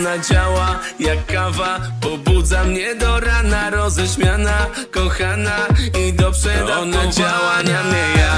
Ona działa jak kawa Pobudza mnie do rana Roześmiana, kochana I do przedawkowania Ona działa mnie